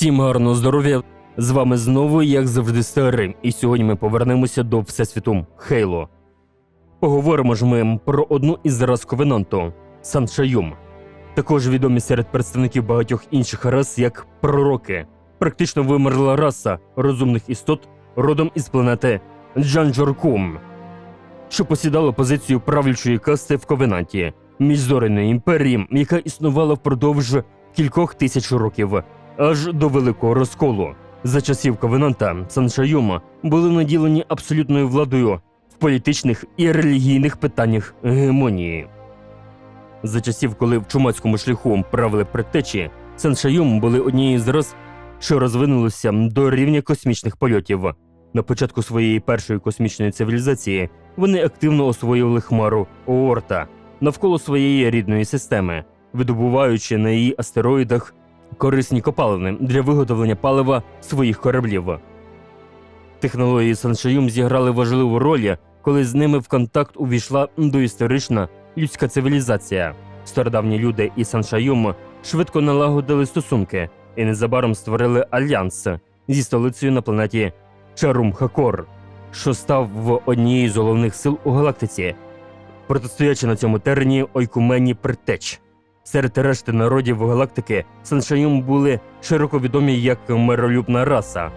Всім гарного здоров'я! З вами знову, як завжди, старим, і сьогодні ми повернемося до Всесвіту Хейло. Поговоримо ж ми про одну із рас Ковенанту Саншаюм. Також відомі серед представників багатьох інших рас як пророки. Практично вимерла раса розумних істот родом із планети Джанджоркум, що посідала позицію правлячої касти в Ковенанті, міжзоряної імперії, яка існувала впродовж кількох тисяч років аж до великого розколу. За часів Ковенанта Саншайома були наділені абсолютною владою в політичних і релігійних питаннях гегемонії. За часів, коли в чумацькому шляху правили предтечі, Саншайом були однією з рас, що розвинулися до рівня космічних польотів. На початку своєї першої космічної цивілізації вони активно освоювали хмару Оорта навколо своєї рідної системи, видобуваючи на її астероїдах корисні копалини для виготовлення палива своїх кораблів. Технології Саншаюм зіграли важливу роль, коли з ними в контакт увійшла доісторична людська цивілізація. Стародавні люди і Саншаюм швидко налагодили стосунки і незабаром створили альянс зі столицею на планеті Чарум-Хакор, що став в однією з головних сил у галактиці, протистоячи на цьому терені Ойкумені Притеч. Серед решти народів галактики Саншаюм були широко відомі як миролюбна раса.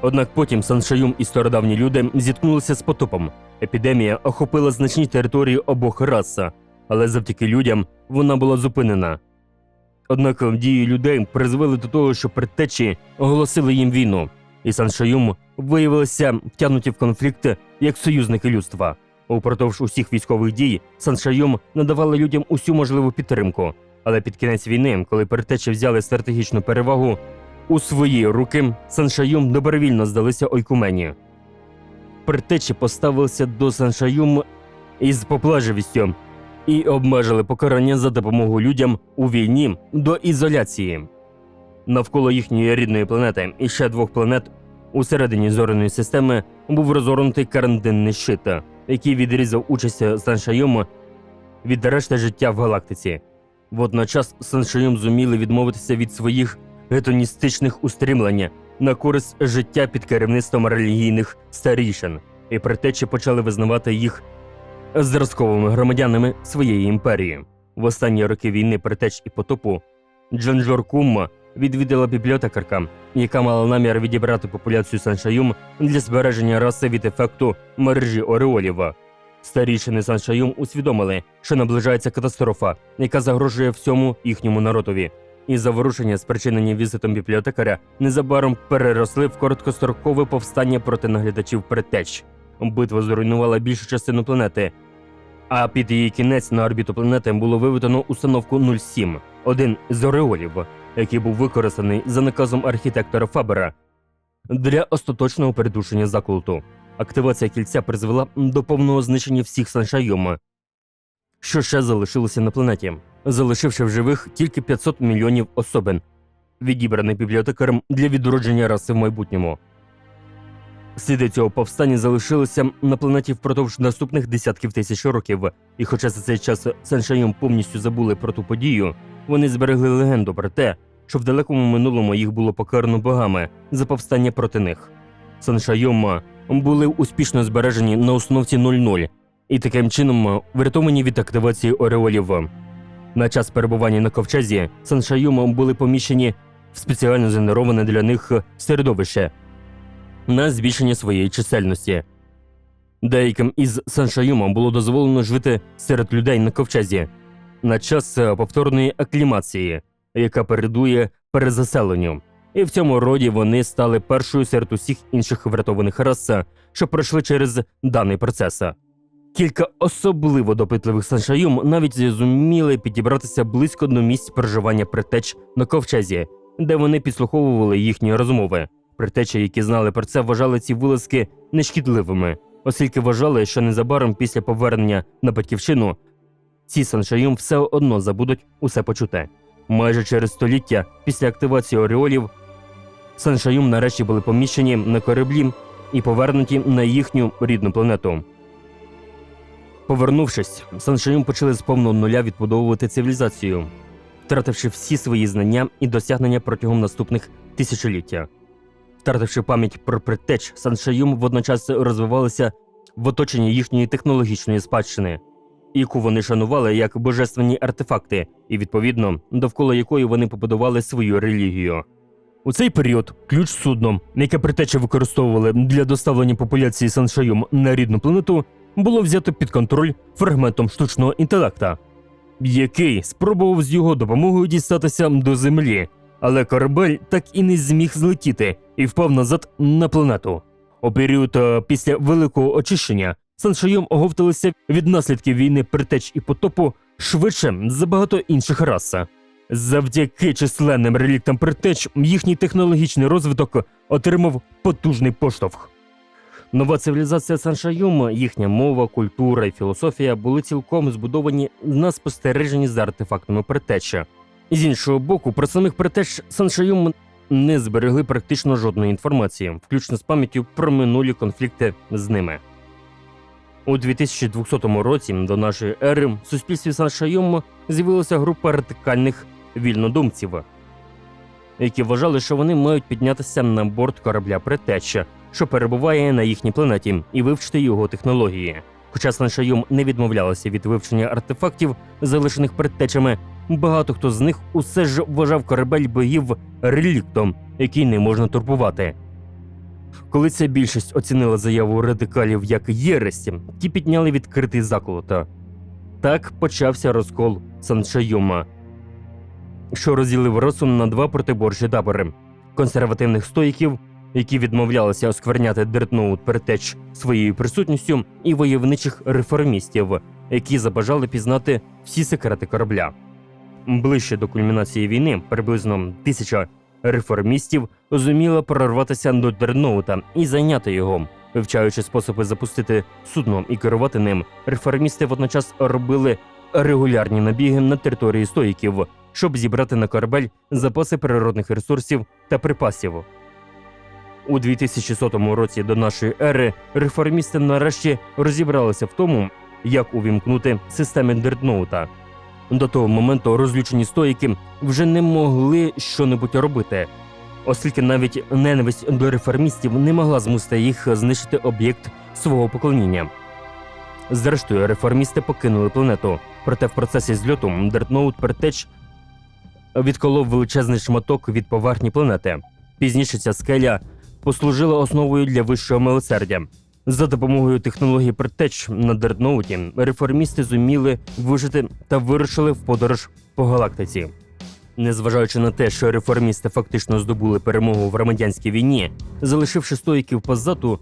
Однак потім Саншаюм і стародавні люди зіткнулися з потопом. Епідемія охопила значні території обох рас, але завдяки людям вона була зупинена. Однак дії людей призвели до того, що предтечі оголосили їм війну, і Саншаюм виявилися втягнуті в конфлікт як союзники людства. Упродовж усіх військових дій Саншайом надавали людям усю можливу підтримку. Але під кінець війни, коли перетечі взяли стратегічну перевагу у свої руки, Саншайом добровільно здалися Ойкумені. Перетечі поставилися до Саншайом із поплажливістю і обмежили покарання за допомогу людям у війні до ізоляції. Навколо їхньої рідної планети і ще двох планет усередині зоряної системи був розгорнутий карантинний щит який відрізав участь Саншайому від решти життя в галактиці. Водночас Саншайом зуміли відмовитися від своїх гетоністичних устрімлень на користь життя під керівництвом релігійних старішин, і притечі почали визнавати їх зразковими громадянами своєї імперії. В останні роки війни притеч і потопу Джанджор Кумма відвідала бібліотекарка, яка мала намір відібрати популяцію Саншаюм для збереження раси від ефекту мережі Ореолів. Старішини Саншаюм усвідомили, що наближається катастрофа, яка загрожує всьому їхньому народові. І заворушення, спричинені візитом бібліотекаря, незабаром переросли в короткострокове повстання проти наглядачів предтеч. Битва зруйнувала більшу частину планети. А під її кінець на орбіту планети було виведено установку 07, один з ореолів, який був використаний за наказом архітектора Фабера для остаточного придушення заколоту. Активація кільця призвела до повного знищення всіх саншайома, що ще залишилося на планеті, залишивши в живих тільки 500 мільйонів особин, відібраних бібліотекарем для відродження раси в майбутньому. Сліди цього повстання залишилися на планеті впродовж наступних десятків тисяч років, і хоча за цей час Саншайом повністю забули про ту подію, вони зберегли легенду про те, що в далекому минулому їх було покарано богами за повстання проти них. Саншайома були успішно збережені на установці 00 і таким чином врятовані від активації ореолів. На час перебування на ковчезі Саншайома були поміщені в спеціально згенероване для них середовище на збільшення своєї чисельності. Деяким із Саншаюма було дозволено жити серед людей на ковчезі на час е, повторної аклімації, яка передує перезаселенню. І в цьому роді вони стали першою серед усіх інших врятованих рас, що пройшли через даний процес. Кілька особливо допитливих саншаюм навіть зуміли підібратися близько до місць проживання притеч на ковчезі, де вони підслуховували їхні розмови. Притечі, які знали про це, вважали ці вилазки нешкідливими, оскільки вважали, що незабаром після повернення на батьківщину ці саншаюм все одно забудуть усе почуте. Майже через століття після активації оріолів саншаюм нарешті були поміщені на кораблі і повернуті на їхню рідну планету. Повернувшись, саншаюм почали з повного нуля відбудовувати цивілізацію. втративши всі свої знання і досягнення протягом наступних тисячоліття. Втративши пам'ять про предтеч, Саншаюм водночас розвивалися в оточенні їхньої технологічної спадщини, яку вони шанували як божественні артефакти, і відповідно довкола якої вони побудували свою релігію. У цей період ключ судном, яке притечі використовували для доставлення популяції Саншаюм на рідну планету, було взято під контроль фрагментом штучного інтелекта, який спробував з його допомогою дістатися до землі, але корабель так і не зміг злетіти і впав назад на планету. У період е, після великого очищення Саншайом оговталися від наслідків війни притеч і потопу швидше за багато інших рас. Завдяки численним реліктам притеч їхній технологічний розвиток отримав потужний поштовх. Нова цивілізація Саншаюма, їхня мова, культура і філософія були цілком збудовані на спостереженні за артефактами притеча. З іншого боку, про самих притеч Саншаюм не зберегли практично жодної інформації, включно з пам'яттю про минулі конфлікти з ними. У 2200 році до нашої ери в суспільстві Саншайому з'явилася група радикальних вільнодумців, які вважали, що вони мають піднятися на борт корабля Претеча, що перебуває на їхній планеті, і вивчити його технології. Хоча Саншайом не відмовлялися від вивчення артефактів, залишених предтечами, багато хто з них усе ж вважав корабель богів реліктом, який не можна турбувати. Коли ця більшість оцінила заяву радикалів як єресі, ті підняли відкритий заколота. Так почався розкол Саншайома, що розділив расу на два протиборчі табори консервативних стоїків, які відмовлялися оскверняти дертноут перетеч своєю присутністю, і войовничих реформістів, які забажали пізнати всі секрети корабля. Ближче до кульмінації війни, приблизно тисяча реформістів зуміла прорватися до Дерноута і зайняти його. Вивчаючи способи запустити судно і керувати ним, реформісти водночас робили регулярні набіги на території стоїків, щоб зібрати на корабель запаси природних ресурсів та припасів. У 2100 році до нашої ери реформісти нарешті розібралися в тому, як увімкнути системи Дертноута. До того моменту розлючені стоїки вже не могли щонебудь робити, оскільки навіть ненависть до реформістів не могла змусити їх знищити об'єкт свого поклоніння. Зрештою, реформісти покинули планету, проте в процесі зльоту Дертноут Пертеч відколов величезний шматок від поверхні планети. Пізніше ця скеля послужила основою для вищого милосердя. За допомогою технології Пертеч на Дертноуті реформісти зуміли вижити та вирушили в подорож по галактиці. Незважаючи на те, що реформісти фактично здобули перемогу в громадянській війні, залишивши стоїків позаду,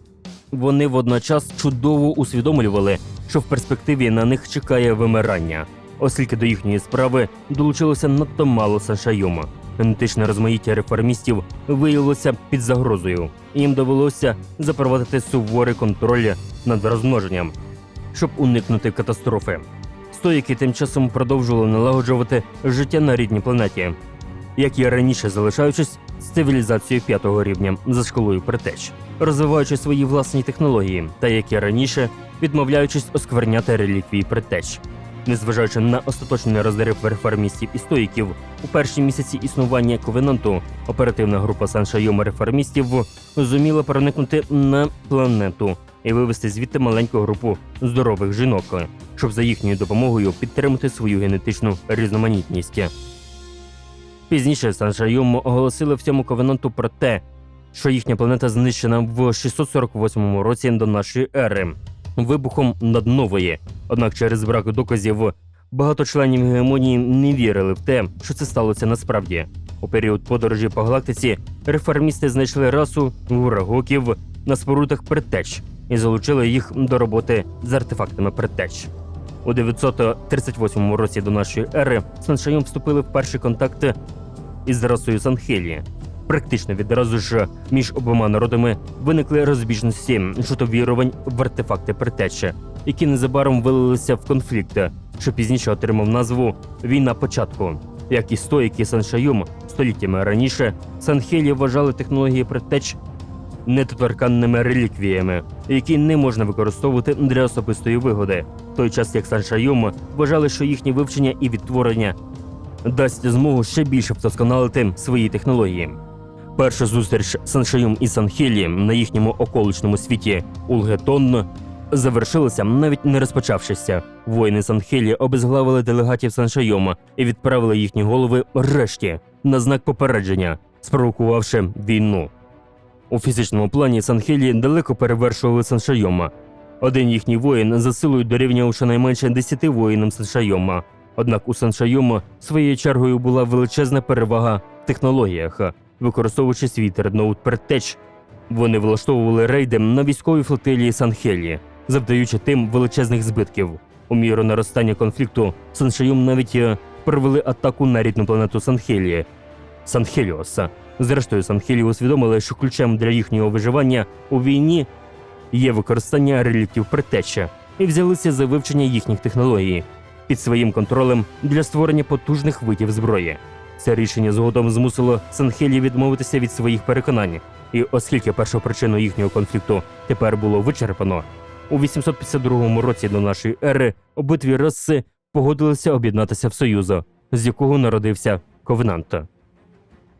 вони водночас чудово усвідомлювали, що в перспективі на них чекає вимирання, оскільки до їхньої справи долучилося надто мало Саншайома. Генетичне розмаїття реформістів виявилося під загрозою, їм довелося запровадити суворий контроль над розмноженням, щоб уникнути катастрофи. Стоїки тим часом продовжували налагоджувати життя на рідній планеті, як і раніше залишаючись з цивілізацією п'ятого рівня за школою притеч, розвиваючи свої власні технології, та як і раніше відмовляючись оскверняти реліквії притеч. Незважаючи на остаточний розрив реформістів і стоїків, у перші місяці існування ковенанту оперативна група Саншайома реформістів зуміла проникнути на планету і вивести звідти маленьку групу здорових жінок, щоб за їхньою допомогою підтримати свою генетичну різноманітність. Пізніше Саншайом оголосили всьому ковенанту про те, що їхня планета знищена в 648 році до нашої ери вибухом над нової. Однак через брак доказів багато членів гегемонії не вірили в те, що це сталося насправді. У період подорожі по галактиці реформісти знайшли расу гурагоків на спорудах Претеч і залучили їх до роботи з артефактами Претеч. У 938 році до нашої ери Саншайом вступили в перші контакти із расою Санхелі. Практично відразу ж між обома народами виникли розбіжності щодо вірувань в артефакти Претеча, які незабаром вилилися в конфлікт, що пізніше отримав назву Війна початку. Як і стоїки Саншаюм століттями раніше, Санхелі вважали технології Претеч недоторканними реліквіями, які не можна використовувати для особистої вигоди, в той час як Саншаюм вважали, що їхнє вивчення і відтворення дасть змогу ще більше вдосконалити свої технології. Перша зустріч Саншаюм і Санхелі на їхньому околичному світі Улгетон завершилася, навіть не розпочавшися. Воїни Санхелі обезглавили делегатів Саншайома і відправили їхні голови решті на знак попередження, спровокувавши війну. У фізичному плані Санхелі далеко перевершували Саншайома. Один їхній воїн за силою дорівнював щонайменше 10 воїнам Саншайома. Однак у Саншайома своєю чергою була величезна перевага в технологіях, використовуючи свій терноут предтеч. Вони влаштовували рейди на військовій флотилії Санхелі, завдаючи тим величезних збитків. У міру наростання конфлікту Саншайом навіть е, провели атаку на рідну планету Санхелі Санхеліоса. Зрештою, Санхелі усвідомили, що ключем для їхнього виживання у війні є використання реліктів предтеча і взялися за вивчення їхніх технологій під своїм контролем для створення потужних видів зброї. Це рішення згодом змусило Санхелі відмовитися від своїх переконань, і оскільки першу причину їхнього конфлікту тепер було вичерпано, у 852 році до нашої ери обидві раси погодилися об'єднатися в союзу, з якого народився Ковенант.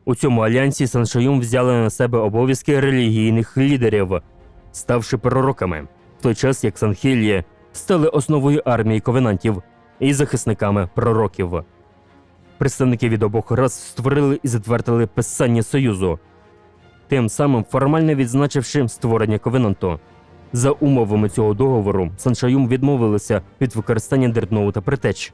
У цьому альянсі Саншаюм взяли на себе обов'язки релігійних лідерів, ставши пророками, в той час як Санхелія стали основою армії ковенантів і захисниками пророків. Представники від обох рас створили і затвердили писання Союзу, тим самим формально відзначивши створення ковенанту. За умовами цього договору Саншаюм відмовилися від використання дредноута притеч.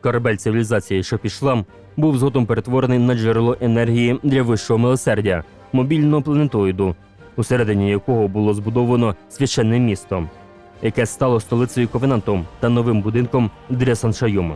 Корабель цивілізації, що пішла, був згодом перетворений на джерело енергії для вищого милосердя, мобільного планетоїду, усередині якого було збудовано священне місто, яке стало столицею Ковенанту та новим будинком для Саншаюм.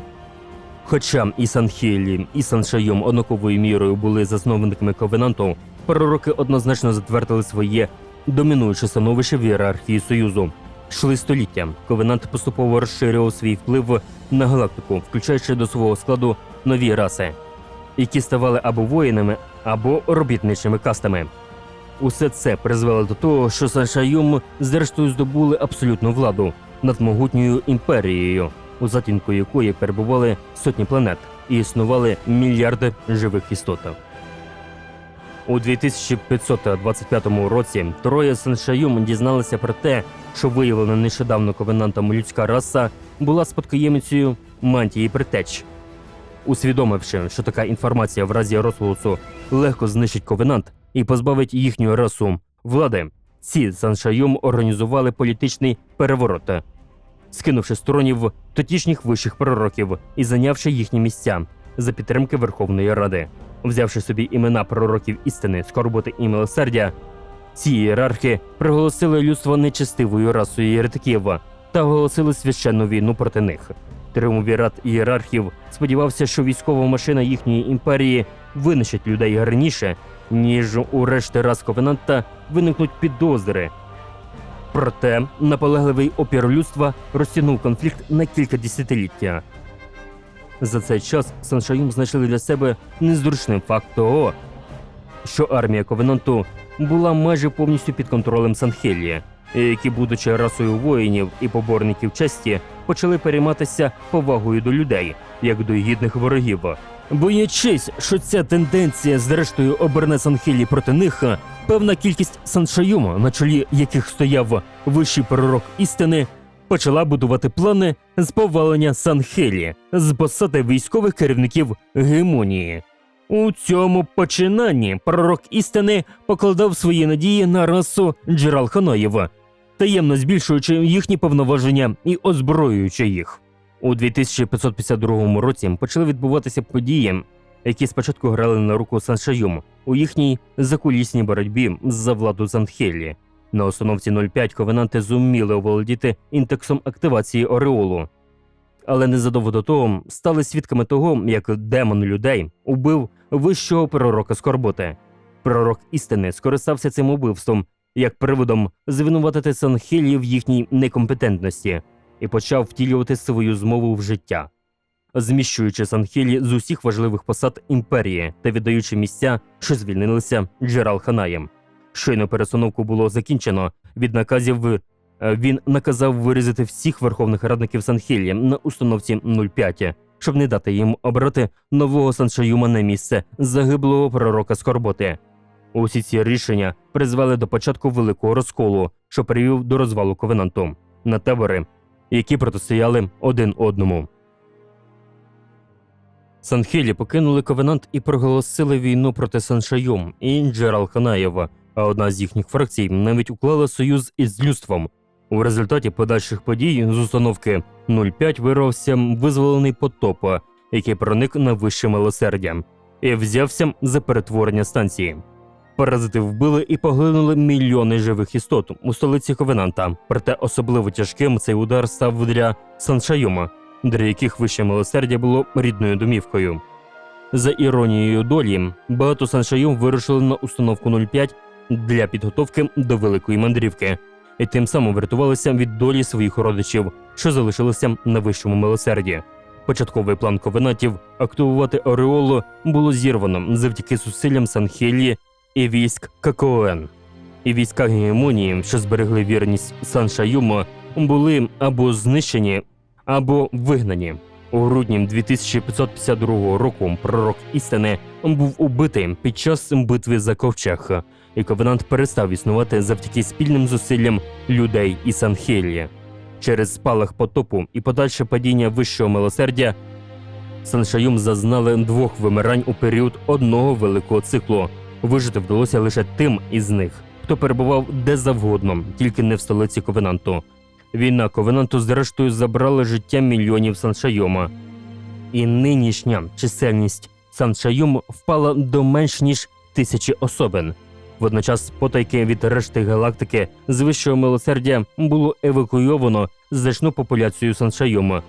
Хоча і Санхілі, і Саншайом однаковою мірою були засновниками Ковенанту, пророки однозначно затвердили своє домінуюче становище в ієрархії Союзу. Йшли століття. Ковенант поступово розширював свій вплив на галактику, включаючи до свого складу нові раси, які ставали або воїнами, або робітничими кастами. Усе це призвело до того, що Саншайом зрештою здобули абсолютну владу над могутньою імперією, у затінку якої перебували сотні планет і існували мільярди живих істот. У 2525 році троє Саншаюм дізналися про те, що виявлена нещодавно ковенантом людська раса була спадкоємицею мантії притеч. Усвідомивши, що така інформація в разі розголосу легко знищить ковенант і позбавить їхню расу влади, ці Саншайом організували політичний переворот, скинувши з тронів тодішніх вищих пророків і зайнявши їхні місця за підтримки Верховної Ради. Взявши собі імена пророків істини, скорботи і милосердя, ці ієрархи приголосили людство нечестивою расою єретиків та оголосили священну війну проти них. Триумвірат ієрархів сподівався, що військова машина їхньої імперії винищить людей раніше, ніж у решти рас Ковенанта виникнуть підозри. Проте наполегливий опір людства розтягнув конфлікт на кілька десятиліття. За цей час Саншаюм знайшли для себе незручним факт того, що армія Ковенанту була майже повністю під контролем Санхелії, які, будучи расою воїнів і поборників честі, почали перейматися повагою до людей, як до гідних ворогів. Боячись, що ця тенденція зрештою оберне Санхелі проти них, певна кількість Саншаюма, на чолі яких стояв вищий пророк істини, почала будувати плани з повалення Санхелі з посади військових керівників гемонії. У цьому починанні пророк істини покладав свої надії на расу Джерал Джералханоєва, таємно збільшуючи їхні повноваження і озброюючи їх. У 2552 році почали відбуватися події, які спочатку грали на руку Саншаюм у їхній закулісній боротьбі за владу Санхелі. На установці 05 ковенанти зуміли оволодіти індексом активації Ореолу. Але незадовго до того стали свідками того, як демон людей убив вищого пророка Скорботи. Пророк істини скористався цим убивством як приводом звинуватити Санхелі в їхній некомпетентності і почав втілювати свою змову в життя, зміщуючи Санхелі з усіх важливих посад імперії та віддаючи місця, що звільнилися Джерал Ханаєм. Щойно пересуновку було закінчено. Від наказів е, він наказав вирізати всіх верховних радників Санхелі на установці 05, щоб не дати їм обрати нового Саншаюма на місце загиблого пророка Скорботи. Усі ці рішення призвели до початку великого розколу, що привів до розвалу ковенанту на табори, які протистояли один одному. Санхелі покинули ковенант і проголосили війну проти Саншайом і Джерал Ханаєва, а одна з їхніх фракцій навіть уклала союз із людством. У результаті подальших подій з установки 05 вирвався визволений потоп, який проник на вище милосердя, і взявся за перетворення станції. Паразити вбили і поглинули мільйони живих істот у столиці Ковенанта. Проте особливо тяжким цей удар став для Саншайома, для яких вище милосердя було рідною домівкою. За іронією долі, багато Саншайом вирушили на установку 05 для підготовки до великої мандрівки, і тим самим врятувалися від долі своїх родичів, що залишилися на вищому милосерді. Початковий план ковенатів активувати Ореолу було зірвано завдяки зусиллям Санхелії і військ ККОН. І війська гегемонії, що зберегли вірність Саншаюму, були або знищені, або вигнані. У грудні 2552 року пророк істини був убитий під час битви за ковчег, і ковенант перестав існувати завдяки спільним зусиллям людей і Санхелії. Через спалах потопу і подальше падіння вищого милосердя Саншаюм зазнали двох вимирань у період одного великого циклу. Вижити вдалося лише тим із них, хто перебував де завгодно, тільки не в столиці Ковенанту. Війна Ковенанту зрештою забрала життя мільйонів Саншайома. І нинішня чисельність Саншайом впала до менш ніж тисячі особин. Водночас потайки від решти галактики з вищого милосердя було евакуйовано значну популяцію Саншайома,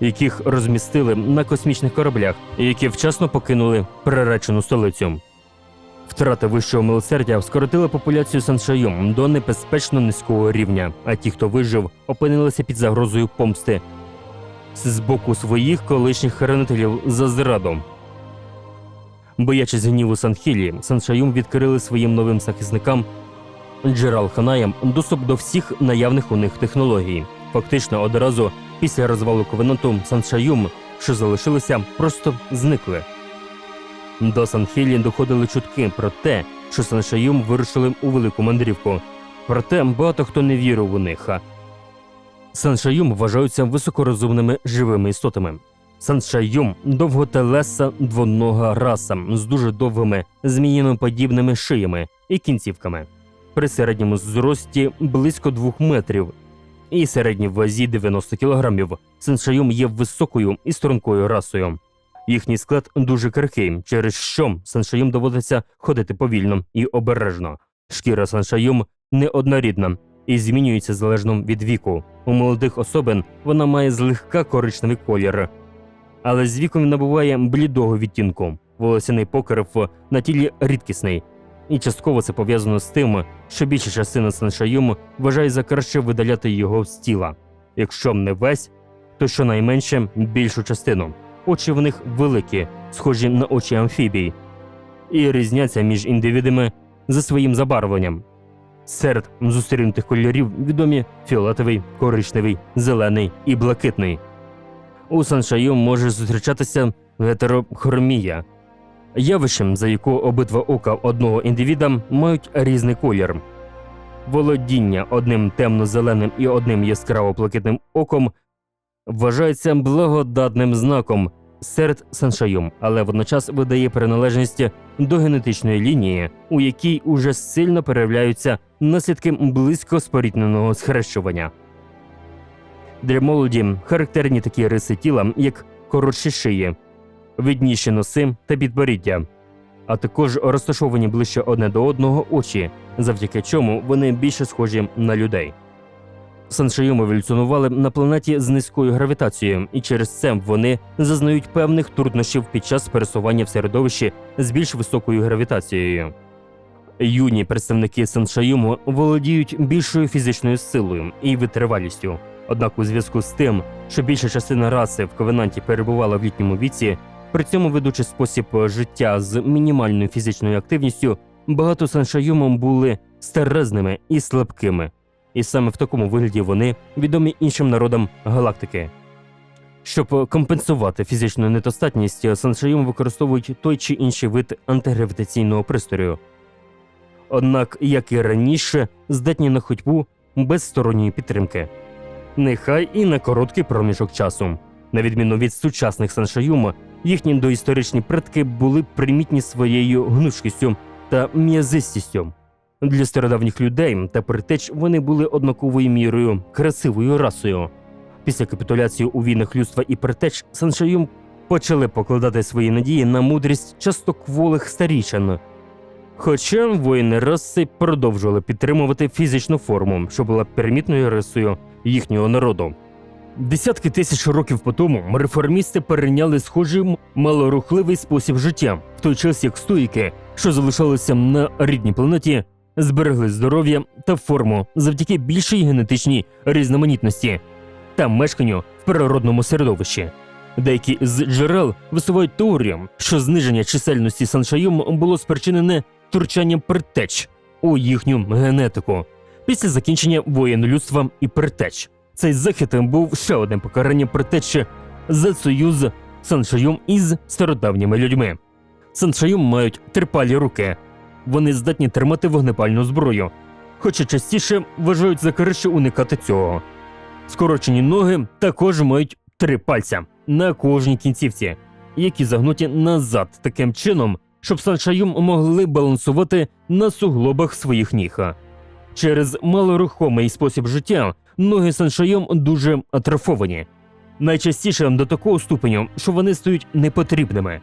яких розмістили на космічних кораблях, які вчасно покинули приречену столицю. Втрата вищого милосердя скоротила популяцію Саншайом до небезпечно низького рівня, а ті, хто вижив, опинилися під загрозою помсти з боку своїх колишніх хранителів за зраду. Боячись гніву Санхілі, Саншаюм відкрили своїм новим захисникам Джерал Ханаям доступ до всіх наявних у них технологій. Фактично одразу після розвалу Ковенанту Саншаюм, що залишилися, просто зникли. До Санхелі доходили чутки про те, що Саншаюм вирушили у велику мандрівку. Проте багато хто не вірив у них. Саншаюм вважаються високорозумними живими істотами. Саншаюм довготелеса двонога раса з дуже довгими зміїноподібними шиями і кінцівками. При середньому зрості близько 2 метрів і середній вазі 90 кілограмів. Саншаюм є високою і стрункою расою. Їхній склад дуже крихкий, через що саншаюм доводиться ходити повільно і обережно. Шкіра саншаюм неоднорідна і змінюється залежно від віку. У молодих особин вона має злегка коричневий колір, але з віком набуває блідого відтінку. Волосяний покрив на тілі рідкісний, і частково це пов'язано з тим, що більша частина саншаюм вважає за краще видаляти його з тіла. Якщо не весь, то щонайменше більшу частину. Очі в них великі, схожі на очі амфібій, і різняться між індивідами за своїм забарвленням. Серед зустрінутих кольорів відомі фіолетовий, коричневий, зелений і блакитний. У саншаю може зустрічатися гетерохромія, явищем, за яку обидва ока одного індивіда мають різний колір. Володіння одним темно-зеленим і одним яскраво-блакитним оком вважається благодатним знаком серед саншаюм, але водночас видає приналежність до генетичної лінії, у якій уже сильно переявляються наслідки близько спорідненого схрещування. Для молоді характерні такі риси тіла, як коротші шиї, видніші носи та підборіддя, а також розташовані ближче одне до одного очі, завдяки чому вони більше схожі на людей. Саншайом еволюціонували на планеті з низькою гравітацією, і через це вони зазнають певних труднощів під час пересування в середовищі з більш високою гравітацією. Юні представники Саншаюму володіють більшою фізичною силою і витривалістю. Однак, у зв'язку з тим, що більша частина раси в ковенанті перебувала в літньому віці, при цьому ведучи спосіб життя з мінімальною фізичною активністю, багато саншаюмом були старезними і слабкими і саме в такому вигляді вони відомі іншим народам галактики. Щоб компенсувати фізичну недостатність, саншайом використовують той чи інший вид антигравітаційного пристрою. Однак, як і раніше, здатні на ходьбу без сторонньої підтримки. Нехай і на короткий проміжок часу. На відміну від сучасних саншаюм, їхні доісторичні предки були примітні своєю гнучкістю та м'язистістю. Для стародавніх людей та притеч вони були однаковою мірою красивою расою. Після капітуляції у війнах людства і притеч Саншаюм почали покладати свої надії на мудрість частокволих старічан. Хоча воїни раси продовжували підтримувати фізичну форму, що була примітною рисою їхнього народу. Десятки тисяч років по тому реформісти перейняли схожий малорухливий спосіб життя, в той час як стоїки, що залишалися на рідній планеті, зберегли здоров'я та форму завдяки більшій генетичній різноманітності та мешканню в природному середовищі. Деякі з джерел висувають теорію, що зниження чисельності саншайом було спричинене втручанням притеч у їхню генетику після закінчення воєн людства і притеч. Цей захід був ще одним покаранням притечі за союз саншайом із стародавніми людьми. Саншайом мають трипалі руки. Вони здатні тримати вогнепальну зброю, хоча частіше вважають за краще уникати цього. Скорочені ноги також мають три пальця на кожній кінцівці, які загнуті назад таким чином, щоб саншайом могли балансувати на суглобах своїх ніг. Через малорухомий спосіб життя ноги саншайом дуже атрофовані, найчастіше до такого ступеню, що вони стають непотрібними.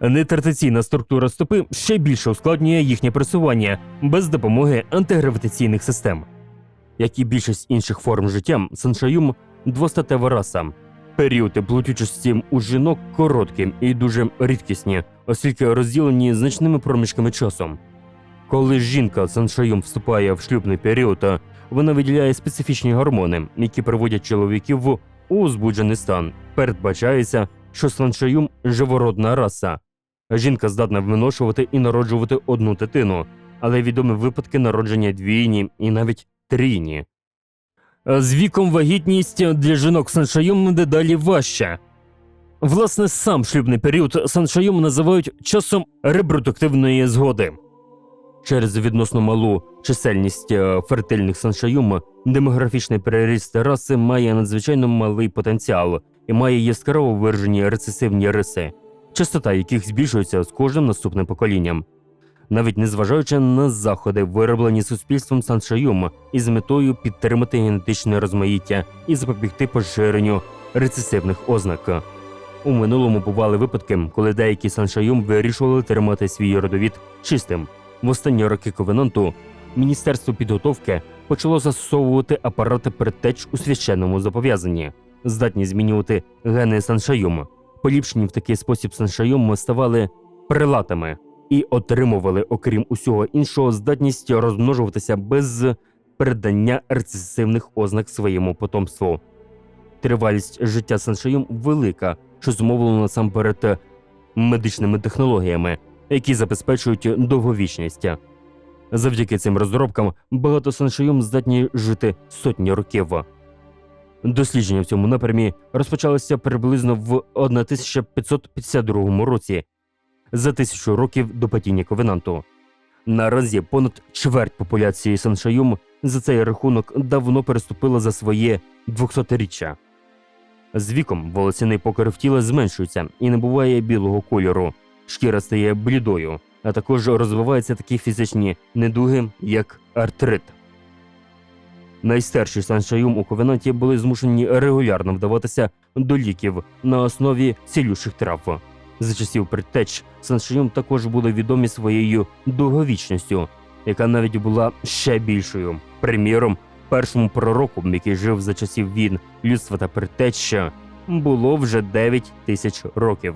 Нетрадиційна структура стопи ще більше ускладнює їхнє пресування без допомоги антигравітаційних систем. Як і більшість інших форм життя, саншаюм двостатева раса. Періоди плодючості у жінок короткі і дуже рідкісні, оскільки розділені значними проміжками часу. Коли жінка саншаюм вступає в шлюбний період, вона виділяє специфічні гормони, які приводять чоловіків в узбуджений стан. Передбачається, що саншаюм живородна раса. Жінка здатна виношувати і народжувати одну дитину, але відомі випадки народження двійні і навіть трійні. З віком вагітність для жінок саншайом дедалі важча. Власне, сам шлюбний період саншайом називають часом репродуктивної згоди. Через відносно малу чисельність е, фертильних саншайом демографічний переріст раси має надзвичайно малий потенціал і має яскраво виражені рецесивні риси, частота яких збільшується з кожним наступним поколінням. Навіть незважаючи на заходи, вироблені суспільством саншайом із метою підтримати генетичне розмаїття і запобігти поширенню рецесивних ознак. У минулому бували випадки, коли деякі саншайом вирішували тримати свій родовід чистим. В останні роки ковенанту Міністерство підготовки почало застосовувати апарати предтеч у священному зобов'язанні, здатні змінювати гени саншайому. Поліпшені в такий спосіб саншайом ставали прилатами і отримували, окрім усього іншого, здатність розмножуватися без передання рецесивних ознак своєму потомству. Тривалість життя саншайом велика, що зумовлено насамперед медичними технологіями, які забезпечують довговічність. Завдяки цим розробкам багато саншайом здатні жити сотні років. Дослідження в цьому напрямі розпочалося приблизно в 1552 році, за тисячу років до падіння ковенанту. Наразі понад чверть популяції саншайом за цей рахунок давно переступила за своє 200-річчя. З віком волосяний покрив тіла зменшується і набуває білого кольору, шкіра стає блідою, а також розвиваються такі фізичні недуги, як артрит. Найстарші саншайом у ковенанті були змушені регулярно вдаватися до ліків на основі цілющих трав. За часів предтеч саншайом також були відомі своєю довговічністю, яка навіть була ще більшою. Приміром, першому пророку, який жив за часів війн людства та предтеча, було вже 9 тисяч років.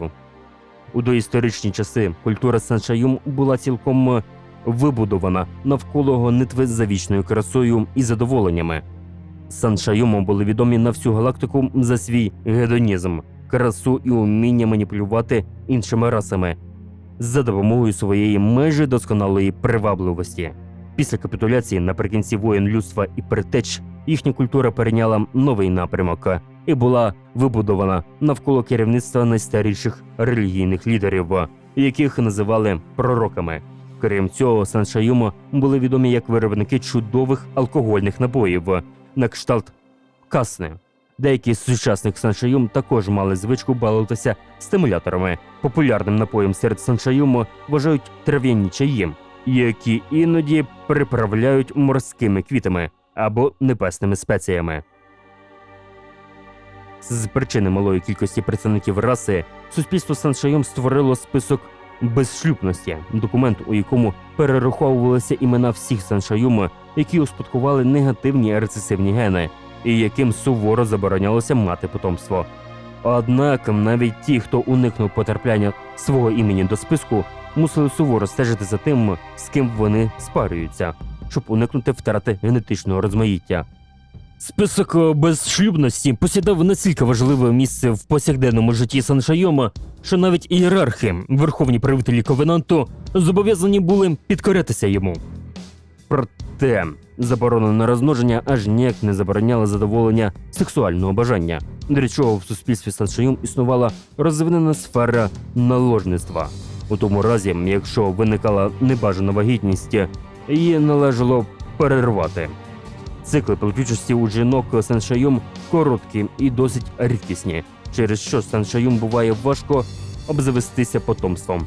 У доісторичні часи культура саншайом була цілком вибудована навколо гонитви за вічною красою і задоволеннями. Саншайому були відомі на всю галактику за свій гедонізм, красу і уміння маніпулювати іншими расами за допомогою своєї майже досконалої привабливості. Після капітуляції наприкінці воєн людства і притеч їхня культура перейняла новий напрямок, і була вибудована навколо керівництва найстаріших релігійних лідерів, яких називали пророками. Крім цього, Саншаюма були відомі як виробники чудових алкогольних напоїв на кшталт касни. Деякі з сучасних саншаюм також мали звичку балуватися стимуляторами. Популярним напоєм серед саншаюму вважають трав'яні чаї, які іноді приправляють морськими квітами або небесними спеціями. З причини малої кількості представників раси суспільство Саншайом створило список безшлюбності, документ, у якому перераховувалися імена всіх Саншайому, які успадкували негативні рецесивні гени, і яким суворо заборонялося мати потомство. Однак навіть ті, хто уникнув потрапляння свого імені до списку, мусили суворо стежити за тим, з ким вони спарюються, щоб уникнути втрати генетичного розмаїття. Список е, безшлюбності посідав настільки важливе місце в повсякденному житті Саншайома, що навіть ієрархи, верховні правителі Ковенанту, зобов'язані були підкорятися йому. Проте заборона на розмноження аж ніяк не забороняла задоволення сексуального бажання, для чого в суспільстві Саншайом існувала розвинена сфера наложництва. У тому разі, якщо виникала небажана вагітність, її належало перервати. Цикли плодючості у жінок саншайом короткі і досить рідкісні, через що саншайом буває важко обзавестися потомством.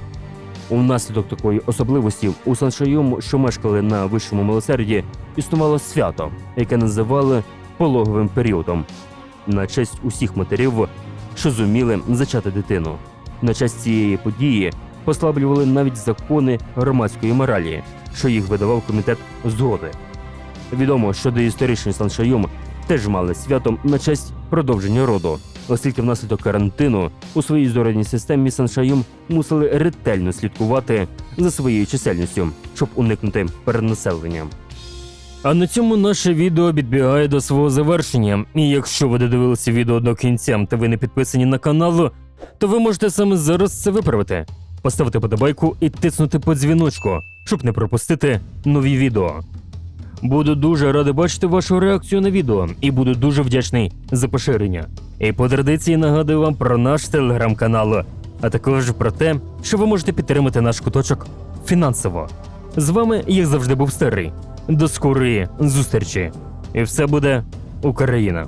Унаслідок такої особливості у саншайом, що мешкали на вищому милосерді, існувало свято, яке називали пологовим періодом, на честь усіх матерів, що зуміли зачати дитину. На честь цієї події послаблювали навіть закони громадської моралі, що їх видавав комітет згоди. Відомо, що доісторичні Саншайом теж мали свято на честь продовження роду, оскільки внаслідок карантину у своїй зоряній системі Саншайом мусили ретельно слідкувати за своєю чисельністю, щоб уникнути перенаселення. А на цьому наше відео підбігає до свого завершення. І якщо ви додивилися відео до кінця та ви не підписані на канал, то ви можете саме зараз це виправити. Поставити подобайку і тиснути по дзвіночку, щоб не пропустити нові відео. Буду дуже радий бачити вашу реакцію на відео і буду дуже вдячний за поширення. І по традиції нагадую вам про наш телеграм-канал, а також про те, що ви можете підтримати наш куточок фінансово. З вами, як завжди, був старий. До скорої зустрічі. І все буде Україна.